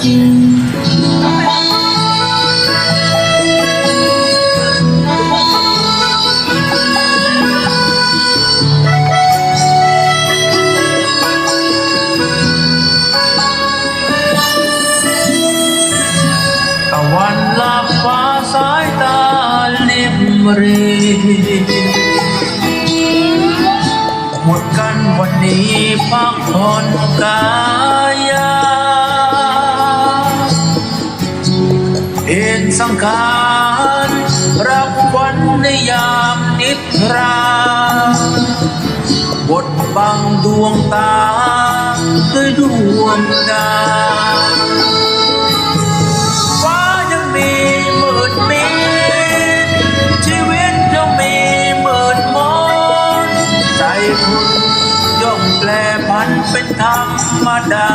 ตะวันลับฟ้าสายตาลิบเรหมดกันวันนี้พักผ่อนกายา สังขารรับวันในยามนิทราบทบังดวงตาด้วยดวงดาวฟ้ายังมีมืดมิดชีวิตยังมีมืดมนใจคุณย่อมแปลพันเป็นธรรมดา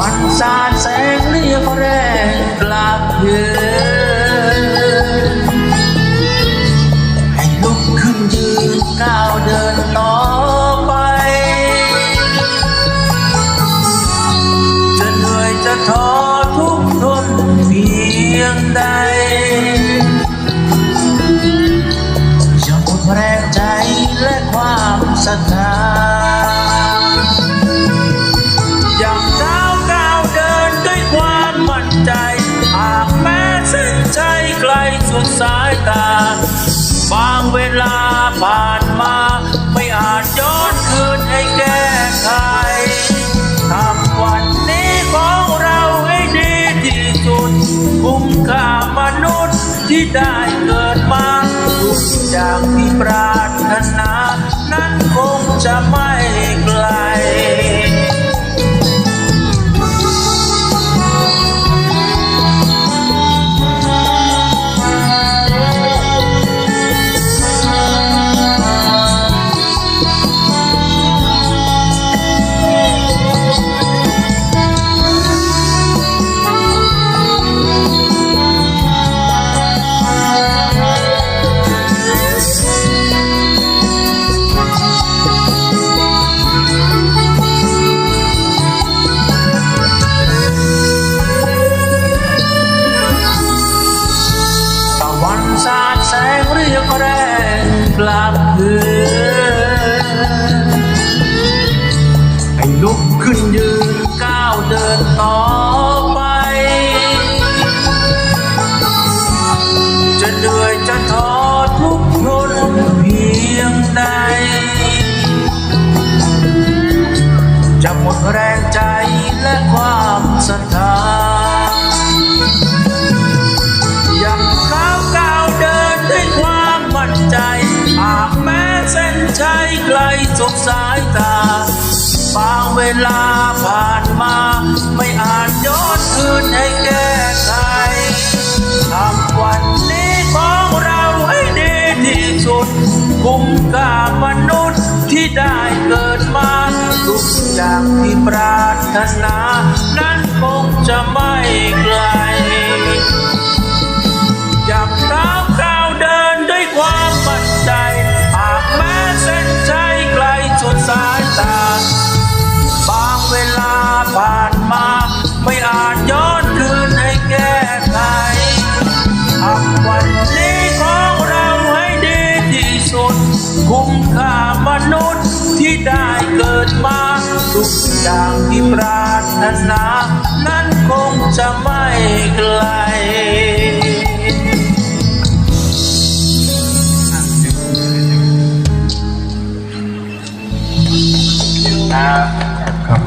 วันสาดแสงเรียกแรงกลับเยืนให้ลุกขึ้นยืนก้าวเดินต่อไป จะเหนื่อยจะท้อทุกทนเพียงใดอย่าหมดแรงใจและความศรัทธา ใจหากแม้เส้นชัยไกลสุดสายตา บางเวลาผ่านมา ไม่อาจย้อนคืนให้แก้ไขทำวันนี้ของเราให้ดีที่สุด คุ้มค่ามนุษย์ที่ได้เกิดมาทุกอย่างที่ปรารถนา นั้นคงจะไม่ไกล แรงใจและความศรัทธายังก้าวก้าวเดินด้วยความมั่นใจหากแม้เส้นชัยไกลสุดสายตา บางเวลาผ่านมา ไม่อาจย้อนคืนให้แก้ไขทำวันนี้ของเราให้ดีที่สุด คุ้มค่ามนุษย์ที่ได้เกิดมา ทุกอย่างที่ปรารถนา นั้นคงจะไม่ไกลอยากก้าก้าวเดินด้วยความมั่นใจหากแม้เส้นชัยไกลสุดสายตา บางเวลาผ่านมา ไม่อาจย้อนคืนให้แก้ไขทำวันนี้ของเราให้ดีที่สุด คุ้มค่ามนุษย์ที่ได้เกิดมา ทุกอย่างที่ปรารถนา นั้นคงจะไม่ไกลครับครับ